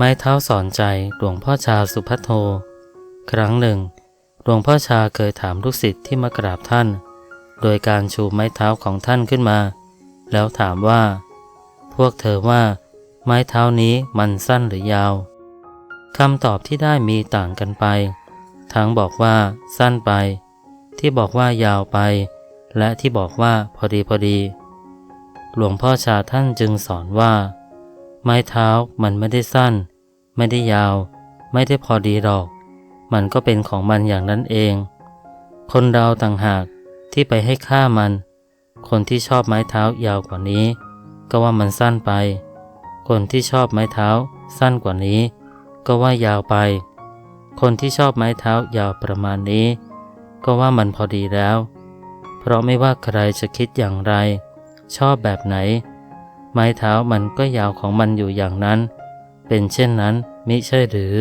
ไม้เท้าสอนใจหลวงพ่อชาสุพัทโท ครั้งหนึ่ง หลวงพ่อชาเคยถามลูกศิษย์ที่มากราบท่าน โดยการชูไม้เท้าของท่านขึ้นมา แล้วถามว่า พวกเธอว่า ไม้เท้านี้มันสั้นหรือยาวคำตอบที่ได้มีต่างกันไป ทั้งบอกว่าสั้นไป ที่บอกว่ายาวไป และที่บอกว่าพอดีพอดี หลวงพ่อชาท่านจึงสอนว่า ไม้เท้ามันไม่ได้สั้น ไม่ได้ยาว ไม่ได้พอดีหรอก มันก็เป็นของมันอย่างนั้นเอง คนเราต่างหากที่ไปให้ค่ามัน คนที่ชอบไม้เท้ายาวกว่านี้ ก็ว่ามันสั้นไป คนที่ชอบไม้เท้าสั้นกว่านี้ ก็ว่ายาวไป คนที่ชอบไม้เท้ายาวประมาณนี้ ก็ว่ามันพอดีแล้ว เพราะไม่ว่าใครจะคิดอย่างไร ชอบแบบไหน ไม้เท้ามันก็ยาวของมันอยู่อย่างนั้น เป็นเช่นนั้นมิใช่หรือ